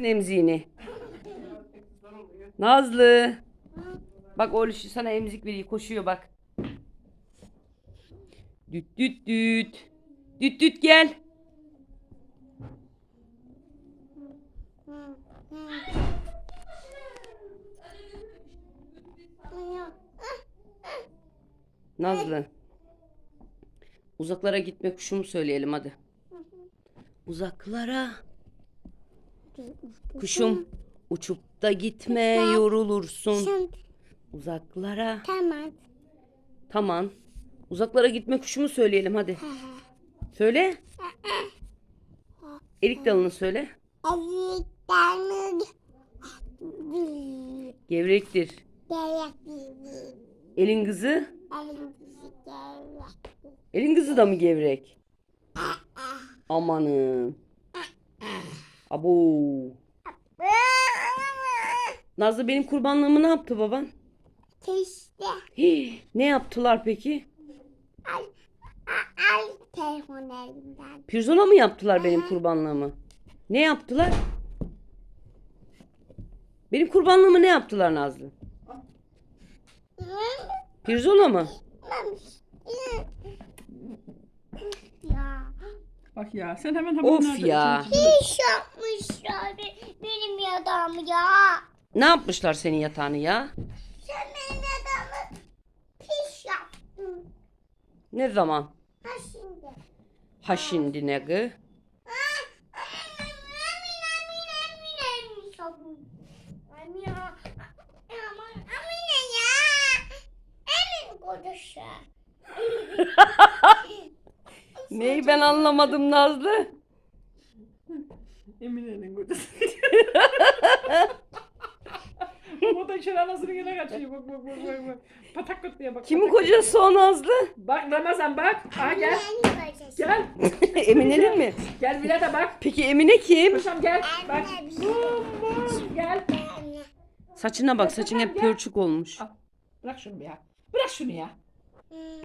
emziğini. Nazlı. Bak oğluş sana emzik veriyor. Koşuyor bak. Düt düt düt. Düt düt gel. Nazlı. Uzaklara gitme kuşumu söyleyelim hadi. Uzaklara. Kuşum uçup da gitme yorulursun. Şimdi Uzaklara. tamam. Tamam. Uzaklara gitme kuşumu söyleyelim hadi. Söyle. Erik dalını söyle. Eliklerini Gevrektir. gerek Elin kızı. Elimizi gerek Elin kızı da mı gevrek? Amanın. Abo. Nazlı benim kurbanlığımı ne yaptı baban? Hii, ne yaptılar peki? al, al, al telefon elimden. Pirzola mı yaptılar benim kurbanlığımı? Ne yaptılar? Benim kurbanlığımı ne yaptılar Nazlı? Pirzola mı? Ya. Bak ya sen hemen hemen Of nerede ya. içine? İş yapmışlar be- benim yatağımı ya. Ne yapmışlar senin yatağını ya? Sen benim yatağımı pis yaptın. Ne zaman? Ha şimdi. Ha şimdi ne gı? Neyi ben anlamadım Nazlı? Emine'nin kocası. o da içeri anasını yine kaçıyor. Bak bak bak bak. bak. Patak kötüye bak. Kimin patak kocası o Nazlı? Bak Ramazan bak. Aha gel. Gel. Emine'nin mi? Gel Milada bak. Peki Emine kim? Paşam gel. Bak. Bum, bum. Gel. Saçına bak saçın hep pörçük olmuş. Bırak şunu ya. Bırak şunu ya.